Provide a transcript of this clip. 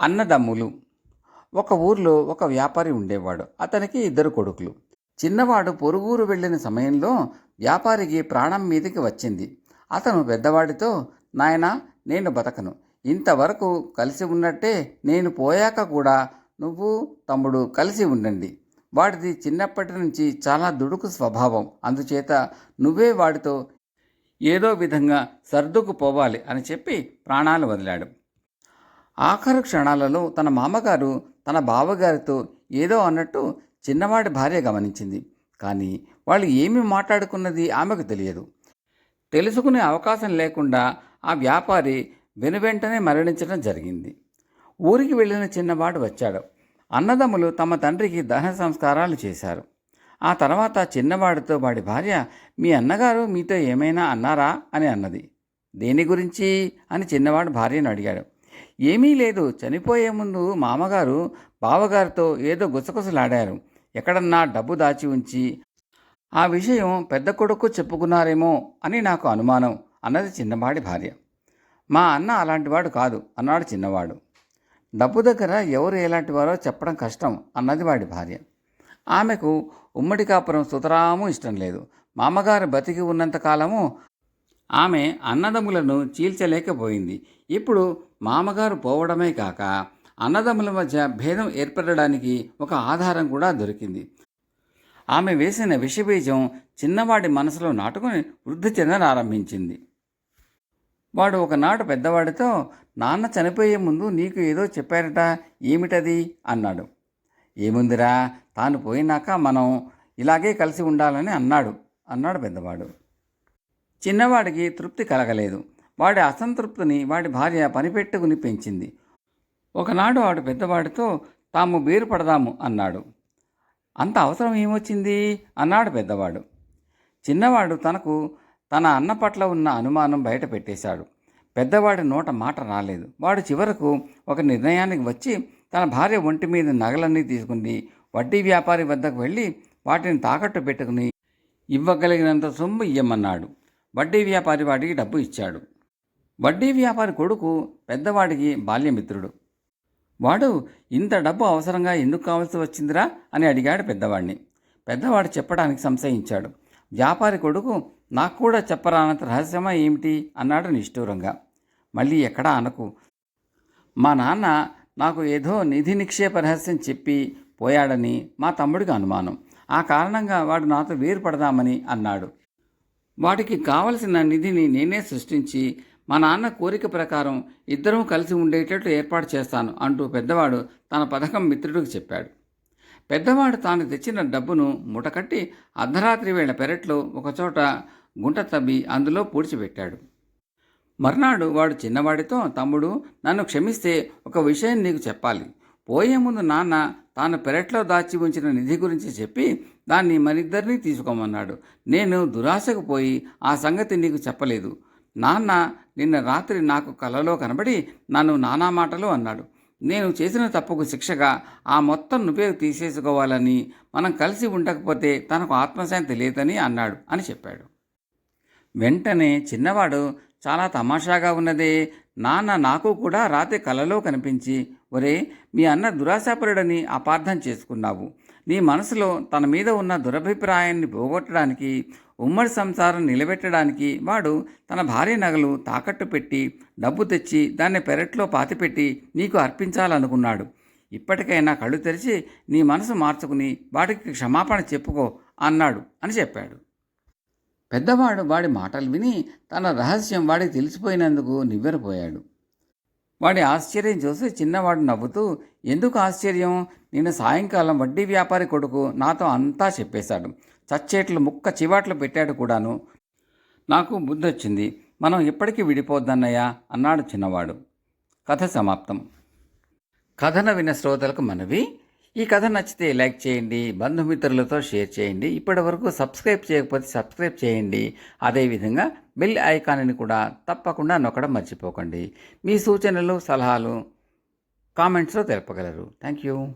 అన్నదమ్ములు. ఒక ఊర్లో ఒక వ్యాపారి ఉండేవాడు. అతనికి ఇద్దరు కొడుకులు. చిన్నవాడు పొరుగురు వెళ్ళిన సమయంలో వ్యాపారికి ప్రాణం మీదకి వచ్చింది. అతను పెద్దవాడితో నాయనా నేను బతకను. ఇంతవరకు కలిసి ఉన్నట్టే నేను పోయాక కూడా నువ్వు తమ్ముడు కలిసి ఉండండి. వాడిది చిన్నప్పటి నుంచి చాలా దుడుకు స్వభావం. అందుచేత నువ్వే వాడితో ఏదో విధంగా సర్దుకుపోవాలి అని చెప్పి ప్రాణాలు వదిలాడు. ఆఖరు క్షణాలలో తన మామగారు తన బావగారితో ఏదో అన్నట్టు చిన్నవాడి భార్య గమనించింది. కానీ వాళ్ళు ఏమి మాట్లాడుకున్నది ఆమెకు తెలియదు. తెలుసుకునే అవకాశం లేకుండా ఆ వ్యాపారి వెనువెంటనే మరణించడం జరిగింది. ఊరికి వెళ్ళిన చిన్నవాడు వచ్చాడు. అన్నదమ్ములు తమ తండ్రికి దహన సంస్కారాలు చేశారు. ఆ తర్వాత చిన్నవాడితో వాడి భార్య మీ అన్నగారు మీతో ఏమైనా అన్నారా? అని అన్నది. దేని గురించి? అని చిన్నవాడు భార్యను అడిగాడు. ఏమీ లేదు. చనిపోయే ముందు మామగారు బావగారితో ఏదో గుసగుసలాడారు. ఎక్కడన్నా డబ్బు దాచి ఉంచి ఆ విషయం పెద్ద కొడుకు చెప్పుకున్నారేమో అని నాకు అనుమానం అన్నది చిన్నవాడి భార్య. మా అన్న అలాంటివాడు కాదు అన్నాడు చిన్నవాడు. డబ్బు దగ్గర ఎవరు ఎలాంటి వారో చెప్పడం కష్టం అన్నది వాడి భార్య. ఆమెకు ఉమ్మడి కాపురం సుతరాము ఇష్టం లేదు. మామగారు బతికి ఉన్నంతకాలము ఆమె అన్నదమ్ములను చీల్చలేకపోయింది. ఇప్పుడు మామగారు పోవడమే కాక అన్నదమ్ముల మధ్య భేదం ఏర్పడడానికి ఒక ఆధారం కూడా దొరికింది. ఆమె వేసిన విషబీజం చిన్నవాడి మనసులో నాటుకుని వృద్ధి చెందనారంభించింది. వాడు ఒకనాడు పెద్దవాడితో నాన్న చనిపోయే ముందు నీకు ఏదో చెప్పారట ఏమిటది? అన్నాడు. ఏముందిరా తాను పోయినాక మనం ఇలాగే కలిసి ఉండాలని అన్నాడు. అన్నాడు పెద్దవాడు. చిన్నవాడికి తృప్తి కలగలేదు. వాడి అసంతృప్తిని వాడి భార్య పనిపెట్టుకుని పెంచింది. ఒకనాడు వాడు పెద్దవాడితో తాము బీరు పడదాము అన్నాడు. అంత అవసరం ఏమొచ్చింది? అన్నాడు పెద్దవాడు. చిన్నవాడు తనకు తన అన్న పట్ల ఉన్న అనుమానం బయట పెట్టేశాడు. పెద్దవాడి నోట మాట రాలేదు. వాడు చివరకు ఒక నిర్ణయానికి వచ్చి తన భార్య ఒంటి మీద నగలన్నీ తీసుకుని వడ్డీ వ్యాపారి వద్దకు వెళ్ళి వాటిని తాకట్టు పెట్టుకుని ఇవ్వగలిగినంత సొమ్ము ఇయ్యమన్నాడు. వడ్డీ వ్యాపారి వాడికి డబ్బు ఇచ్చాడు. వడ్డీ వ్యాపారి కొడుకు పెద్దవాడికి బాల్యమిత్రుడు. వాడు ఇంత డబ్బు అవసరంగా ఎందుకు కావాల్సి వచ్చిందిరా? అని అడిగాడు పెద్దవాడిని పెద్దవాడు చెప్పడానికి సంశయించాడు. వ్యాపారి కొడుకు నాకు కూడా చెప్పరానంత రహస్యమా ఏమిటి? అన్నాడు నిష్ఠూరంగా. మళ్ళీ ఎక్కడా అనకు. మా నాన్న నాకు ఏదో నిధి నిక్షేప రహస్యం చెప్పి పోయాడని మా తమ్ముడికి అనుమానం. ఆ కారణంగా వాడు నాతో వేరుపడదామని అన్నాడు. వాటికి కావలసిన నిధిని నేనే సృష్టించి మా నాన్న కోరిక ప్రకారం ఇద్దరం కలిసి ఉండేటట్లు ఏర్పాటు చేస్తాను అంటూ పెద్దవాడు తన పథకం మిత్రుడికి చెప్పాడు. పెద్దవాడు తాను తెచ్చిన డబ్బును ముటకట్టి అర్ధరాత్రి వేళ పెరట్లో ఒకచోట గుంట తవ్వి అందులో పూడ్చిపెట్టాడు. మర్నాడు వాడు చిన్నవాడితో తమ్ముడు నన్ను క్షమిస్తే ఒక విషయం నీకు చెప్పాలి. పోయే ముందు నాన్న తాను పెరట్లో దాచి ఉంచిన నిధి గురించి చెప్పి దాన్ని మరిద్దరినీ తీసుకోమన్నాడు. నేను దురాశకు పోయి ఆ సంగతి నీకు చెప్పలేదు. నాన్న నిన్న రాత్రి నాకు కలలో కనబడి నన్ను నానా మాటలు అన్నాడు. నేను చేసిన తప్పుకు శిక్షగా ఆ మొత్తం నువ్వే తీసేసుకోవాలని మనం కలిసి ఉండకపోతే తనకు ఆత్మశాంతి లేదని అన్నాడు అని చెప్పాడు. వెంటనే చిన్నవాడు చాలా తమాషాగా ఉన్నదే. నాన్న నాకు కూడా రాత్రి కలలో కనిపించి ఒరే మీ అన్న దురాశాపరుడని అపార్థం చేసుకున్నావు. నీ మనసులో తన మీద ఉన్న దురభిప్రాయాన్ని పోగొట్టడానికి ఉమ్మడి సంసారం నిలబెట్టడానికి వాడు తన భార్య నగలు తాకట్టు పెట్టి డబ్బు తెచ్చి దాన్ని పెరట్లో పాతిపెట్టి నీకు అర్పించాలనుకున్నాడు. ఇప్పటికైనా కళ్ళు తెరిచి నీ మనసు మార్చుకుని వాడికి క్షమాపణ చెప్పుకో అన్నాడు అని చెప్పాడు. పెద్దవాడు వాడి మాటలు విని తన రహస్యం వాడికి తెలిసిపోయినందుకు నివ్వెరపోయాడు. వాడి ఆశ్చర్యం చూసి చిన్నవాడు నవ్వుతూ ఎందుకు ఆశ్చర్యం? నిన్న సాయంకాలం వడ్డీ వ్యాపారి కొడుకు నాతో అంతా చెప్పేశాడు. చచ్చేట్లు ముక్క చివాట్లు పెట్టాడు కూడాను. నాకు బుద్ధొచ్చింది. మనం ఎప్పటికీ విడిపోద్దన్నయ్యా? అన్నాడు చిన్నవాడు. కథ సమాప్తం. కథను విన్న శ్రోతలకు మనవి. ఈ కథ నచ్చితే లైక్ చేయండి బంధుమిత్రులతో షేర్ చేయండి. ఇప్పటి వరకు సబ్స్క్రైబ్ చేయకపోతే సబ్స్క్రైబ్ చేయండి. అదేవిధంగా బెల్ ఐకాన్ని కూడా తప్పకుండా నొక్కడం మర్చిపోకండి. మీ సూచనలు సలహాలు కామెంట్స్లో తెలపగలరు. Thank you.